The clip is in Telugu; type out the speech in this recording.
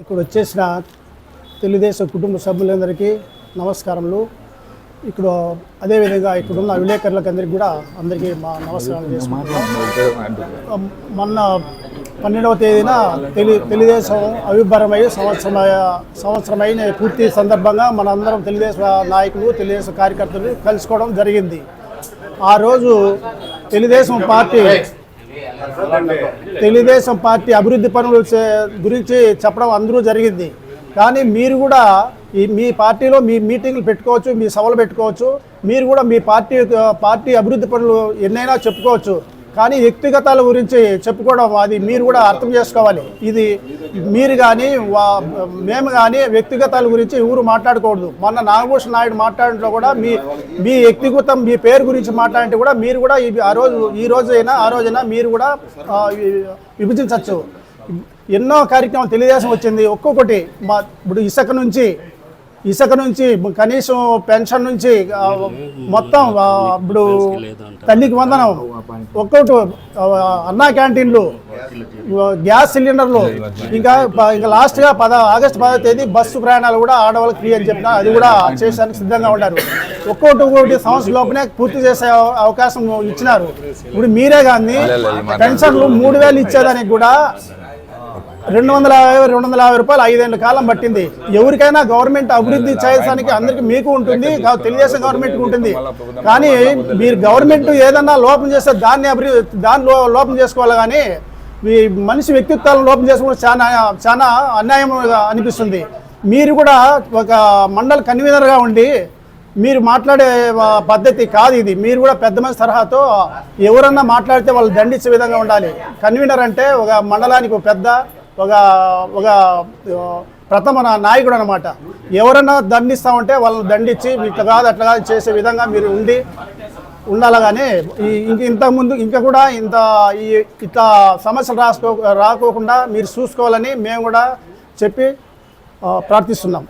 ఇక్కడ వచ్చేసిన తెలుగుదేశం కుటుంబ సభ్యులందరికీ నమస్కారములు. ఇక్కడ అదేవిధంగా ఇక్కడ ఉన్న విలేకరులకు అందరికీ కూడా అందరికీ మా నమస్కారాలు చేసుకుంటున్నాం మొన్న పన్నెండవ తేదీన తెలు తెలుగుదేశం అభిభరమై సంవత్సరం సంవత్సరమైన పూర్తి సందర్భంగా మనందరం తెలుగుదేశం నాయకులు తెలుగుదేశం కార్యకర్తలు కలుసుకోవడం జరిగింది. ఆ రోజు తెలుగుదేశం పార్టీ తెలుగుదేశం పార్టీ అభివృద్ధి పనులు చే- గురించి చెప్పడం అందరూ జరిగింది. కానీ మీరు కూడా ఈ మీ పార్టీలో మీ మీటింగ్లు పెట్టుకోవచ్చు మీ సభలు పెట్టుకోవచ్చు. మీరు కూడా మీ పార్టీ పార్టీ అభివృద్ధి పనులు ఎన్నైనా చెప్పుకోవచ్చు. కానీ వ్యక్తిగతాల గురించి చెప్పుకోవడం అది మీరు కూడా అర్థం చేసుకోవాలి. ఇది మీరు కానీ వా- మేము కానీ వ్యక్తిగతాల గురించి ఎవరు మాట్లాడకూడదు. మొన్న నాగభూషణ్ నాయుడు మాట్లాడటంలో కూడా మీ మీ వ్యక్తిగతం మీ పేరు గురించి మాట్లాడితే కూడా మీరు కూడా ఆ రోజు ఈ రోజైనా ఆ రోజైనా మీరు కూడా విభజించవచ్చు. ఎన్నో కార్యక్రమాలు తెలుగుదేశం వచ్చింది. ఒక్కొక్కటి మా ఇప్పుడు ఇసుక నుంచి ఇసుక నుంచి కనీసం పెన్షన్ నుంచి మొత్తం ఇప్పుడు తల్లికి వందనం. ఒక్కొక్కటి ఆ, అన్నా క్యాంటీన్లు గ్యాస్ సిలిండర్లు ఇంకా ఇంకా లాస్ట్గా పద ఆగస్టు పదో తేదీ బస్సు ప్రయాణాలు కూడా ఆడవాళ్ళకి ఫ్రీ అని చెప్పిన అది కూడా చేయడానికి సిద్ధంగా ఉన్నారు. ఒక్కొక్కటి ఒక్కొక్కటి సంవత్సరం లోపలే పూర్తి చేసే అవ- అవకాశం ఇచ్చినారు. ఇప్పుడు మీరే కానీ పెన్షన్లు మూడు వేలు ఇచ్చేదానికి కూడా రెండు వందల యాభై రెండు వందల యాభై రూపాయలు ఐదేళ్ళ కాలం పట్టింది. ఎవరికైనా గవర్నమెంట్ అభివృద్ధి చేయడానికి అందరికీ మీకు ఉంటుంది తెలుగుదేశం గవర్నమెంట్కి ఉంటుంది. కానీ మీరు గవర్నమెంట్ ఏదన్నా లోపం చేస్తే దాన్ని అభివృద్ధి దాన్ని లో- లోపం చేసుకోవాలి కానీ ఈ మనిషి వ్యక్తిత్వాలను లోపం చేసుకోవడం చాలా చాలా అన్యాయం అనిపిస్తుంది. మీరు కూడా ఒక మండల కన్వీనర్గా ఉండి మీరు మాట్లాడే పద్ధతి కాదు ఇది. మీరు కూడా పెద్ద మంది తరహాతో ఎవరన్నా మాట్లాడితే వాళ్ళు దండించే విధంగా ఉండాలి. కన్వీనర్ అంటే ఒక మండలానికి ఒక పెద్ద ఒక ఒక ప్రథమ నాయకుడు అనమాట ఎవరన్నా దండిస్తామంటే వాళ్ళని దండించి ఇట్లా కాదు అట్లా కాదు చేసే విధంగా మీరు ఉండి ఉండాలి కానీ ఈ ఇంక ఇంతకుముందు ఇంకా కూడా ఇంత ఈ ఇట్లా సమస్యలు రాసుకో రాకోకుండా మీరు చూసుకోవాలని మేము కూడా చెప్పి ప్రార్థిస్తున్నాం.